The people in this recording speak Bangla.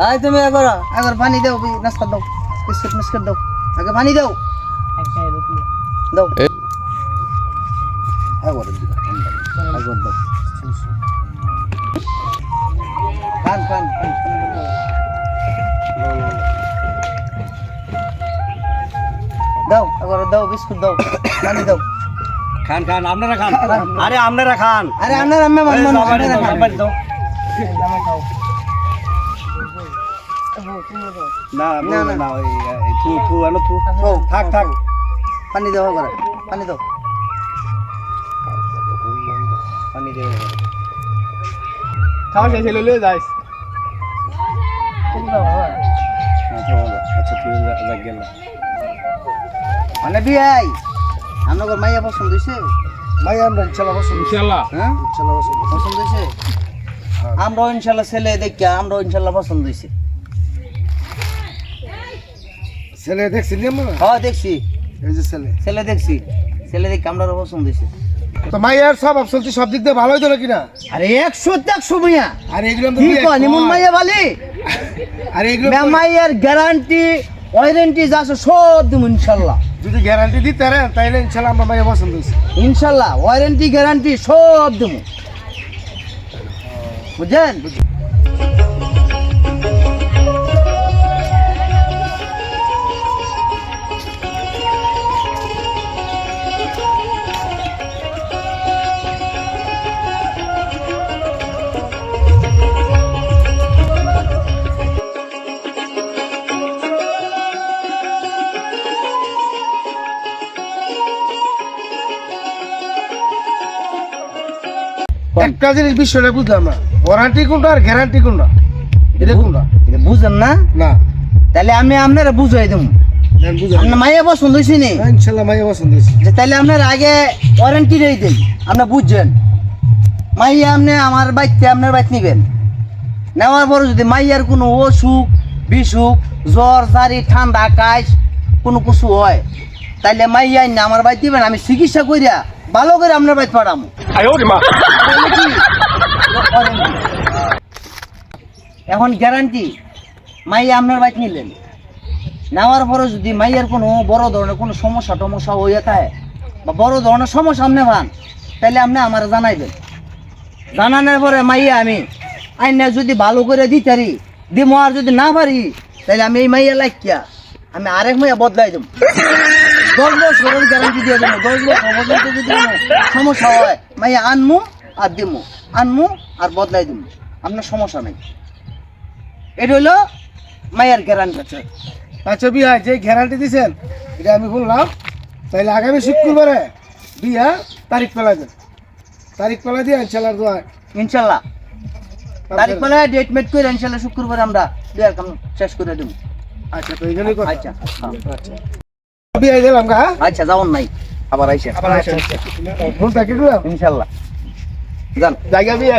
আয় তুমি একবার একবার পানি দাও নাস্তা দাও বিস্কুট মিস্কুট দাও আগে পানি দাও দাও একবার একবার দাও একবার বিস্কুট দাও পানি দাও খান খান আপনারা খান আরে আপনারা খান আরে আপনার আম্মা এই মানবো না আপনারা খান। দাও। না না, না না। না ওই এই, থু থু আনো থু। খাও, থাক থাক। পানি দাও একবার পানি দাও। পানি দে। খাওয়া শেষ হলে যাইস। আচ্ছা আচ্ছা তুই গেল। মানে বিয়াই আপনার মাইয়া পছন্দ হয়েছে ভাই আমরা ইনশাআল্লাহ বসুন ইনশাআল্লাহ হ্যাঁ? ইনশাআল্লাহ বসুন পছন্দ হয়েছে আমরাও ইনশাল্লাহ ছেলে দেখি আমরাও ইনশাল্লাহ পছন্দ হয়েছে ছেলে আমরা? হ্যাঁ দেখছি। এই যে ছেলে। ছেলে দেখছি। ছেলে দেখি আমরাও পছন্দ হয়েছে। তো মাইয়ার সব চলছে সব দিক দিয়ে ভালো হইতো নাকি না? আরে একশো একশো মাইয়া। আর এগুলো তো কি দিয়ে- কয় নিমন মাইয়া বালি? আর এগুলো মাইয়ার গ্যারান্টি ওয়ারেন্টি যা আছে সব দিব ইনশাল্লাহ। যদি গ্যারান্টি দিতে পারেন তাহলে ইনশাআল্লাহ আমার মাইয়া পছন্দ হয়েছে। ইনশাল্লাহ ওয়ারেন্টি গ্যারান্টি সব দেবো বুঝলেন? একটা জিনিস বিষয়টা বুঝলাম না। ওয়ারান্টি কোনটা আর গ্যারান্টি কোনটা? এটা কোনটা? এটা বুঝেন না? না। তাহলে আমি আপনারা বুঝাই দেবো। বুঝলাম মাইয়া পছন্দ হয়েছে নি? হ্যাঁ, মাইয়া পছন্দ হয়েছে। যে তাহলে আপনার আগে ওয়ারেন্টি দিয়ে দেন। আপনি বুঝছেন? মাইয়া আপনি আমার আপনার নেবেন। নেওয়ার পরে যদি মাইয়ার কোনো অসুখ বিসুখ জ্বর জারি ঠান্ডা কাশ কোনো কিছু হয় তাহলে মাইয়া না আমার বাইক দিবেন। আমি চিকিৎসা করিয়া ভালো করে আপনার বাইক পাঠামো। এখন গ্যারান্টি মাইয়া আপনার বাইক নিলেন। নেওয়ার পরে যদি মাইয়ের কোনো বড় ধরনের কোনো সমস্যা টমস্যা হয়ে থাকে বা বড় ধরনের সমস্যা আপনি পান তাহলে আপনি আমার জানাইবেন। জানানোর পরে মাইয়া আমি আইনা যদি ভালো করে দিতারি দিমো আর যদি না পারি তাহলে আমি এই মাইয়া লাগিয়া আমি আরেক মাইয়া বদলাই দেবো। দশ বছরের গ্যারান্টি দিয়ে দেবো দশ বছর পর্যন্ত যদি কোনো সমস্যা হয়। মাইয়া আনমু আর দিমু। আনমু আর বদলাই দিমু। আপনার সমস্যা নাই। এটা হলো মাইয়ার গ্যারান্টি আচ্ছা বিয়া যে গ্যারান্টি দিছেন এটা আমি বললাম তাহলে আগামী শুক্রবারে বিয়া তারিখ পেলা দেন। তারিখ পেলা দিয়ে ইনশাআল্লাহ দোয়া ইনশাল্লাহ। তারিখ পেলে ডেট মেট করে ইনশাল্লাহ শুক্রবার আমরা বিয়ার কাম শেষ করে দেবো। আচ্ছা তো কথা। আচ্ছা। আচ্ছা। বিয়া দিলাম গা হ্যাঁ? আচ্ছা যাওন নাই। আবার আইসা। আবার আচ্ছা ভুল থাকে ইনশাআল্লাহ যান। জায়গা বিয়া